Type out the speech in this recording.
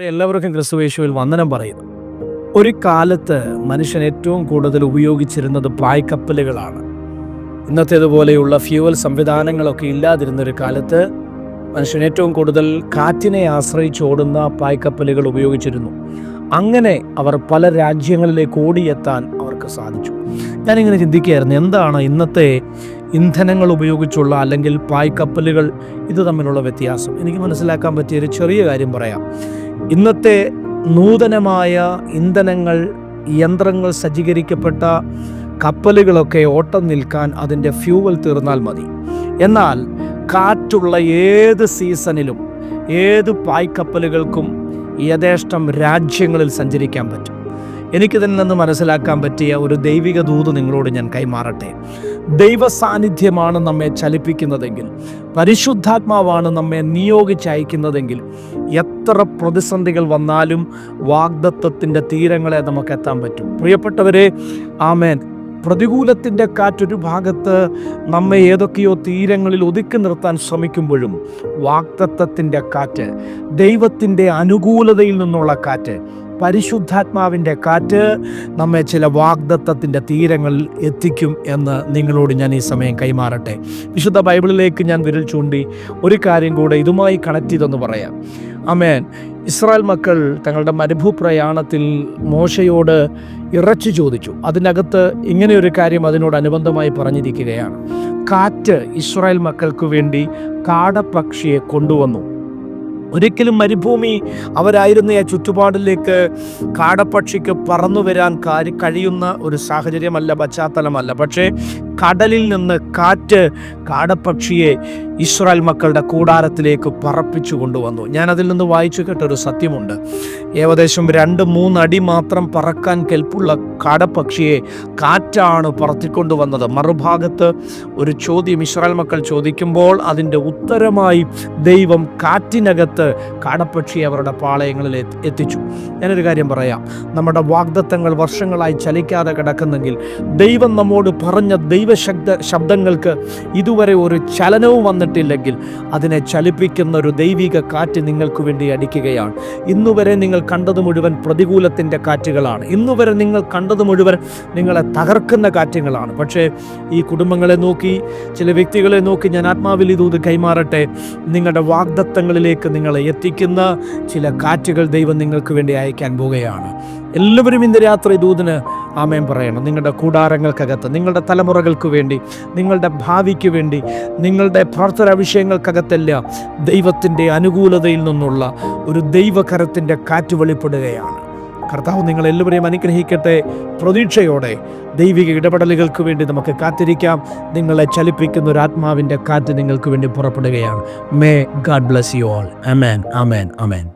എല്ലാവർക്കും ക്രിസ്തുവേശുവിൽ വന്ദനം പറയുന്നു. ഒരു കാലത്ത് മനുഷ്യൻ ഏറ്റവും കൂടുതൽ ഉപയോഗിച്ചിരുന്നത് പായ്ക്കപ്പലുകളാണ്. ഇന്നത്തേതുപോലെയുള്ള ഫ്യൂവൽ സംവിധാനങ്ങളൊക്കെ ഇല്ലാതിരുന്ന ഒരു കാലത്ത് മനുഷ്യൻ ഏറ്റവും കൂടുതൽ കാറ്റിനെ ആശ്രയിച്ചോടുന്ന പായ്ക്കപ്പലുകൾ ഉപയോഗിച്ചിരുന്നു. അങ്ങനെ അവർ പല രാജ്യങ്ങളിലേക്ക് ഓടിയെത്താൻ അവർക്ക് സാധിച്ചു. ഞാനിങ്ങനെ ചിന്തിക്കുകയായിരുന്നു എന്താണ് ഇന്നത്തെ ഇന്ധനങ്ങൾ ഉപയോഗിച്ചുള്ള അല്ലെങ്കിൽ പായ്ക്കപ്പലുകൾ ഇത് തമ്മിലുള്ള വ്യത്യാസം? എനിക്ക് മനസ്സിലാക്കാൻ പറ്റിയ ഒരു ചെറിയ കാര്യം പറയാം. ഇന്നത്തെ നൂതനമായ ഇന്ധനങ്ങൾ യന്ത്രങ്ങൾ സജ്ജീകരിക്കപ്പെട്ട കപ്പലുകളൊക്കെ ഓട്ടം നിൽക്കാൻ അതിന്റെ ഫ്യൂവൽ തീർന്നാൽ മതി. എന്നാൽ കാറ്റുള്ള ഏത് സീസണിലും ഏത് പായ്ക്കപ്പലുകൾക്കും യഥേഷ്ടം രാജ്യങ്ങളിൽ സഞ്ചരിക്കാൻ പറ്റും. എനിക്കിതിൽ നിന്ന് മനസ്സിലാക്കാൻ പറ്റിയ ഒരു ദൈവിക ദൂത് നിങ്ങളോട് ഞാൻ കൈമാറട്ടെ. ദൈവ സാന്നിധ്യമാണ് നമ്മെ ചലിപ്പിക്കുന്നതെങ്കിൽ പരിശുദ്ധാത്മാവാണ് നമ്മെ നിയോഗിച്ചയക്കുന്നതെങ്കിൽ എത്ര പ്രതിസന്ധികൾ വന്നാലും വാഗ്ദത്വത്തിന്റെ തീരങ്ങളെ നമുക്ക് എത്താൻ പറ്റും. പ്രിയപ്പെട്ടവരെ ആമേൻ. പ്രതികൂലത്തിന്റെ കാറ്റൊരു ഭാഗത്ത് നമ്മെ ഏതൊക്കെയോ തീരങ്ങളിൽ ഒതുക്കി നിർത്താൻ ശ്രമിക്കുമ്പോഴും വാക്തത്വത്തിന്റെ കാറ്റ് ദൈവത്തിന്റെ അനുകൂലതയിൽ നിന്നുള്ള കാറ്റ് പരിശുദ്ധാത്മാവിന്റെ കാറ്റ് നമ്മെ ചില വാഗ്ദത്തത്തിന്റെ തീരങ്ങളിൽ എത്തിക്കും എന്ന് നിങ്ങളോട് ഞാൻ ഈ സമയം കൈമാറട്ടെ. വിശുദ്ധ ബൈബിളിലേക്ക് ഞാൻ വിരൽ ചൂണ്ടി ഒരു കാര്യം കൂടെ ഇതുമായി കണക്ട് ചെയ്തെന്ന് പറയാം. അമേൻ ഇസ്രായേൽ മക്കൾ തങ്ങളുടെ മരുഭൂ പ്രയാണത്തിൽ മോശയോട് ഇറച്ചി ചോദിച്ചു. അതിനകത്ത് ഇങ്ങനെയൊരു കാര്യം അതിനോട് അതിനോടനുബന്ധമായി പറഞ്ഞിരിക്കുകയാണ്. കാറ്റ് ഇസ്രായേൽ മക്കൾക്ക് വേണ്ടി കാടപ്പക്ഷിയെ കൊണ്ടുവന്നു. ഒരിക്കലും മരുഭൂമി അവരായിരുന്ന ആ ചുറ്റുപാടിലേക്ക് കാടപ്പക്ഷിക്ക് പറന്നു വരാൻ കാര്യ കഴിയുന്ന ഒരു സാഹചര്യമല്ല പശ്ചാത്തലമല്ല. പക്ഷേ കടലിൽ നിന്ന് കാറ്റ് കാടപ്പക്ഷിയെ ഇസ്രായേൽ മക്കളുടെ കൂടാരത്തിലേക്ക് പറപ്പിച്ചു കൊണ്ടുവന്നു. ഞാൻ അതിൽ നിന്ന് വായിച്ചു കേട്ടൊരു സത്യമുണ്ട്. ഏകദേശം രണ്ട് മൂന്നടി മാത്രം പറക്കാൻ കെൽപ്പുള്ള കാടപ്പക്ഷിയെ കാറ്റാണ് പറത്തിക്കൊണ്ടുവന്നത്. മറുഭാഗത്ത് ഒരു ചോദ്യം ഇസ്രായേൽ മക്കൾ ചോദിക്കുമ്പോൾ അതിന്റെ ഉത്തരമായി ദൈവം കാറ്റിനകത്ത് കാടപ്പക്ഷിയെ അവരുടെ പാളയങ്ങളിൽ എത്തി- എത്തിച്ചു. ഞാനൊരു കാര്യം പറയാം. നമ്മുടെ വാഗ്ദത്തങ്ങൾ വർഷങ്ങളായി ചലിക്കാതെ കിടക്കുന്നെങ്കിൽ ദൈവം നമ്മോട് പറഞ്ഞ ദൈവശബ്ദ ശബ്ദങ്ങൾക്ക് ഇതുവരെ ഒരു ചലനവും വന്നിട്ടില്ലെങ്കിൽ അതിനെ ചലിപ്പിക്കുന്ന ഒരു ദൈവിക കാറ്റ് നിങ്ങൾക്ക് വേണ്ടി അടിക്കുകയാണ്. ഇന്നുവരെ നിങ്ങൾ കണ്ടത് മുഴുവൻ പ്രതികൂലത്തിന്റെ കാറ്റുകളാണ്. ഇന്നുവരെ നിങ്ങൾ കണ്ടത് മുഴുവൻ നിങ്ങളെ തകർക്കുന്ന കാറ്റുകളാണ്. പക്ഷേ ഈ കുടുംബങ്ങളെ നോക്കി ചില വ്യക്തികളെ നോക്കി ഞാൻ ആത്മാവിൽ ഇതൂത് കൈമാറട്ടെ. നിങ്ങളുടെ വാഗ്ദത്തങ്ങളിലേക്ക് നിങ്ങളെ എത്തിക്കുന്ന ചില കാറ്റുകൾ ദൈവം നിങ്ങൾക്ക് വേണ്ടി അയക്കാൻ പോവുകയാണ്. എല്ലാവരും ഇന്ന് രാത്രി ദൂതിന് ആമയം പറയണം. നിങ്ങളുടെ കൂടാരങ്ങൾക്കകത്ത് നിങ്ങളുടെ തലമുറകൾക്ക് വേണ്ടി നിങ്ങളുടെ ഭാവിക്ക് വേണ്ടി നിങ്ങളുടെ പ്രാർത്ഥന വിഷയങ്ങൾക്കകത്തെല്ലാം ദൈവത്തിന്റെ അനുകൂലതയിൽ നിന്നുള്ള ഒരു ദൈവകരത്തിന്റെ കാറ്റ് വെളിപ്പെടുകയാണ്. കർത്താവ് നിങ്ങൾ എല്ലാവരെയും അനുഗ്രഹിക്കട്ടെ. പ്രതീക്ഷയോടെ ദൈവിക ഇടപെടലുകൾക്ക് വേണ്ടി നമുക്ക് കാത്തിരിക്കാം. നിങ്ങളെ ചലിപ്പിക്കുന്ന ഒരു ആത്മാവിന്റെ കാറ്റ് നിങ്ങൾക്ക് വേണ്ടി പുറപ്പെടുകയാണ്. May God bless you all amen amen amen